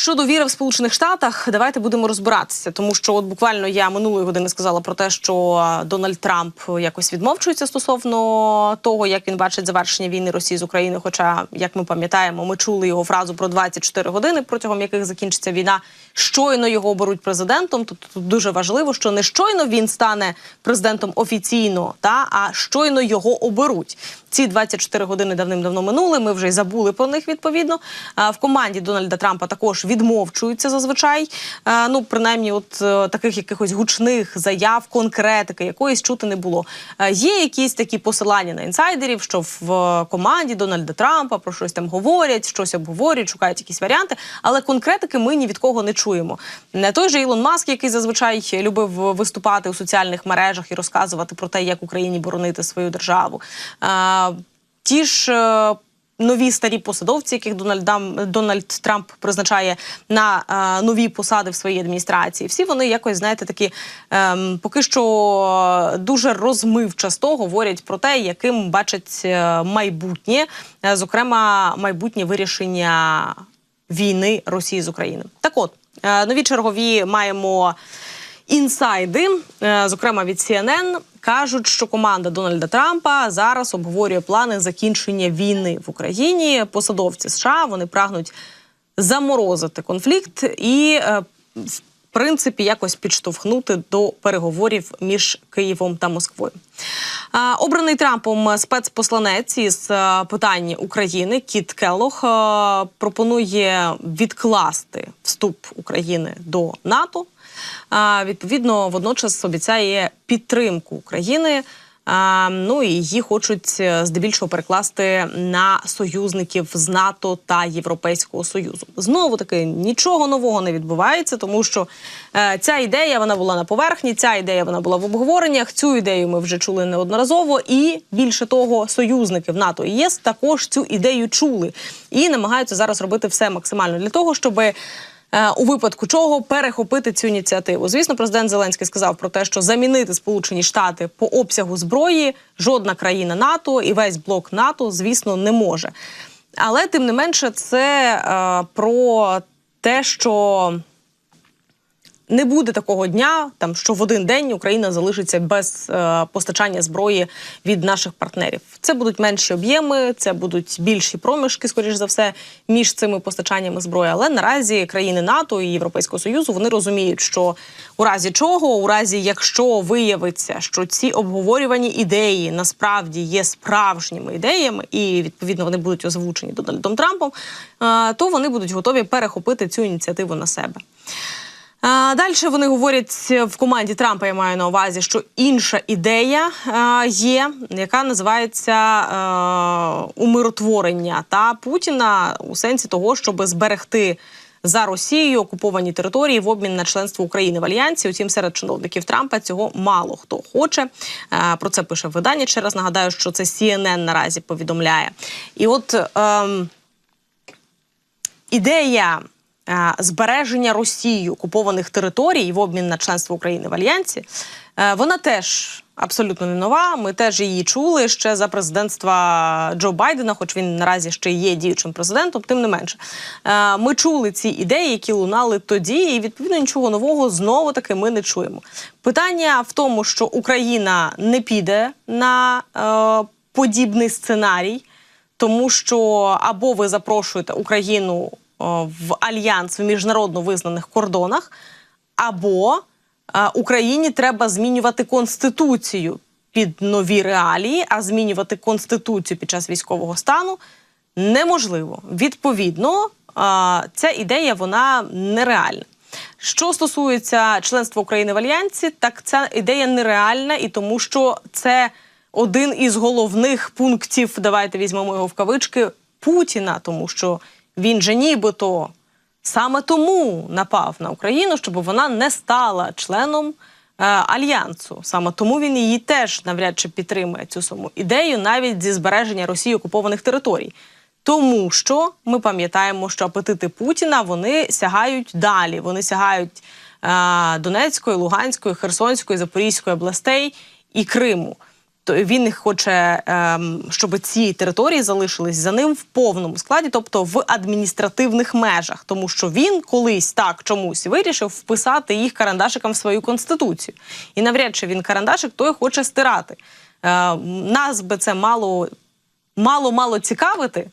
щодо віри в Сполучених Штатах, давайте будемо розбиратися, тому що от буквально я минулої години сказала про те, що Дональд Трамп якось відмовчується стосовно того, як він бачить завершення війни Росії з України. Хоча, як ми пам'ятаємо, ми чули його фразу про 24 години, протягом яких закінчиться війна. Щойно його оберуть президентом. Тобто тут дуже важливо, що не щойно він стане президентом офіційно, та а щойно його оберуть. Ці 24 години давним-давно минули. Ми вже й забули про них відповідно. В команді Дональда Трампа також відмовчуються зазвичай. Ну, принаймні, от е, таких якихось гучних заяв, конкретики якоїсь чути не було. Є якісь такі посилання на інсайдерів, що в е, команді Дональда Трампа про щось там говорять, щось обговорюють, шукають якісь варіанти, але конкретики ми ні від кого не чуємо. Не той же Ілон Маск, який зазвичай любив виступати у соціальних мережах і розказувати про те, як Україні боронити свою державу. Ті ж е, нові старі посадовці, яких Дональд, Дональд Трамп призначає на е, нові посади в своїй адміністрації, всі вони якось знаєте такі ем, поки що дуже розмивчасто говорять про те, яким бачать е, майбутнє, е, зокрема майбутнє вирішення війни Росії з Україною. Так от е, нові чергові маємо. Інсайди, е, зокрема від CNN, кажуть, що команда Дональда Трампа зараз обговорює плани закінчення війни в Україні. Посадовці США вони прагнуть заморозити конфлікт і, е, принципі, якось підштовхнути до переговорів між Києвом та Москвою. Обраний Трампом спецпосланець із е, питань України Кіт Келлох е, пропонує відкласти вступ України до НАТО. Відповідно, водночас обіцяє підтримку України. Ну і її хочуть е, здебільшого перекласти на союзників з НАТО та Європейського союзу. Знову таки нічого нового не відбувається, тому що е, ця ідея вона була на поверхні. Ця ідея вона була в обговореннях. Цю ідею ми вже чули неодноразово. І більше того, союзники в НАТО і ЄС також цю ідею чули і намагаються зараз робити все максимально для того, щоби. Е, У випадку чого перехопити цю ініціативу, звісно, президент Зеленський сказав про те, що замінити Сполучені Штати по обсягу зброї жодна країна НАТО і весь блок НАТО, звісно, не може. Але тим не менше, це е, про те, що не буде такого дня, там що в один день Україна залишиться без е, постачання зброї від наших партнерів. Це будуть менші об'єми, це будуть більші проміжки, скоріш за все, між цими постачаннями зброї. Але наразі країни НАТО і Європейського союзу вони розуміють, що у разі чого, у разі якщо виявиться, що ці обговорювані ідеї насправді є справжніми ідеями, і відповідно вони будуть озвучені Дональдом Трампом, е, то вони будуть готові перехопити цю ініціативу на себе. А, Далі вони говорять в команді Трампа. Я маю на увазі, що інша ідея а, є, яка називається а, умиротворення та Путіна у сенсі того, щоб зберегти за Росією окуповані території в обмін на членство України в альянсі. Утім, серед чиновників Трампа цього мало хто хоче. Про це пише видання. Ще раз нагадаю, що це CNN наразі повідомляє. І от. Ем, Ідея е, збереження Росією окупованих територій в обмін на членство України в альянсі, е, вона теж абсолютно не нова. Ми теж її чули ще за президентства Джо Байдена, хоч він наразі ще є діючим президентом, тим не менше. Е, Ми чули ці ідеї, які лунали тоді, і відповідно нічого нового знову таки ми не чуємо. Питання в тому, що Україна не піде на е, подібний сценарій тому що або ви запрошуєте Україну в альянс в міжнародно визнаних кордонах, або е, Україні треба змінювати конституцію під нові реалії, а змінювати конституцію під час військового стану неможливо. Відповідно, е, ця ідея вона нереальна. Що стосується членства України в альянсі, так ця ідея нереальна, і тому що це один із головних пунктів. Давайте візьмемо його в кавички Путіна, тому що він же нібито саме тому напав на Україну, щоб вона не стала членом е, альянсу. Саме тому він її теж навряд чи підтримує цю саму ідею, навіть зі збереження Росії окупованих територій. Тому що ми пам'ятаємо, що апетити Путіна вони сягають далі. Вони сягають е, Донецької, Луганської, Херсонської, Запорізької областей і Криму. То він не хоче, ем, щоб ці території залишились за ним в повному складі, тобто в адміністративних межах, тому що він колись так чомусь вирішив вписати їх карандашиком в свою конституцію. І навряд чи він карандашик той хоче стирати. Е, нас би це мало мало-мало цікавити,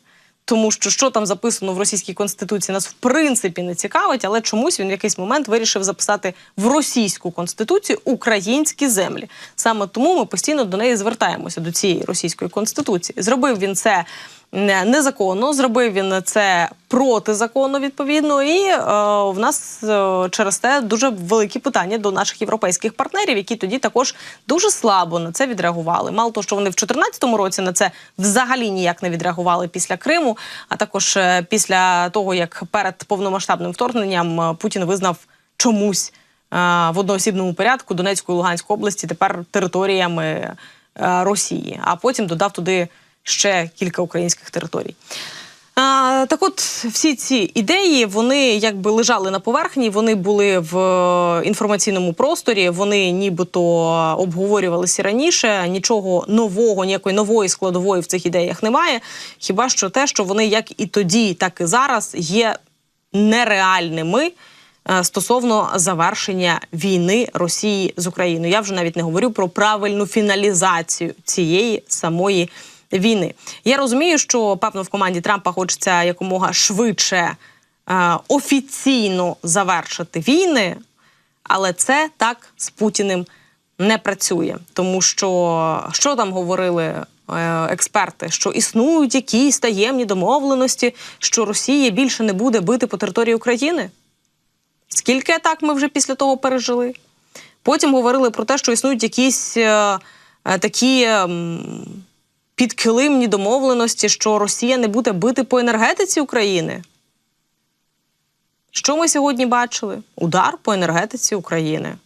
тому що що там записано в російській конституції, нас в принципі не цікавить, але чомусь він в якийсь момент вирішив записати в російську конституцію українські землі. Саме тому ми постійно до неї звертаємося до цієї російської конституції. Зробив він це. Не- Незаконно. Зробив він це протизаконно, відповідно, і е, в нас е, через те дуже великі питання до наших європейських партнерів, які тоді також дуже слабо на це відреагували. Мало того, що вони в 2014 році на це взагалі ніяк не відреагували після Криму, а також е, після того, як перед повномасштабним вторгненням е, Путін визнав чомусь е, в одноосібному порядку Донецьку і Луганську області тепер територіями Росії, а потім додав туди ще кілька українських територій. А, так от всі ці ідеї вони якби лежали на поверхні, вони були в е, інформаційному просторі, вони нібито обговорювалися раніше. Нічого нового, ніякої нової складової в цих ідеях немає. Хіба що те, що вони як і тоді, так і зараз є нереальними е, стосовно завершення війни Росії з Україною. Я вже навіть не говорю про правильну фіналізацію цієї самої. Я розумію, що певно в команді Трампа хочеться якомога швидше е, офіційно завершити війни, але це так з Путіним не працює, тому що що там говорили е, експерти, що існують якісь таємні домовленості, що Росія більше не буде бити по території України. Скільки атак ми вже після того пережили? Потім говорили про те, що існують якісь е, е, такі м, підкилимні домовленості, що Росія не буде бити по енергетиці України. Що ми сьогодні бачили? Удар по енергетиці України.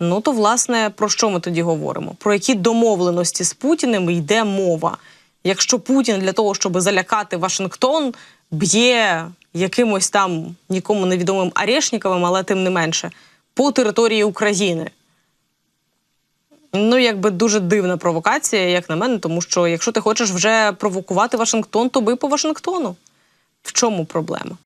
Ну то, власне, про що ми тоді говоримо? Про які домовленості з Путіним йде мова? Якщо Путін для того, щоб залякати Вашингтон, б'є якимось там нікому невідомим Арешніковим, але тим не менше, по території України. Ну, якби дуже дивна провокація, як на мене, тому що якщо ти хочеш вже провокувати Вашингтон, то би по Вашингтону. В чому проблема?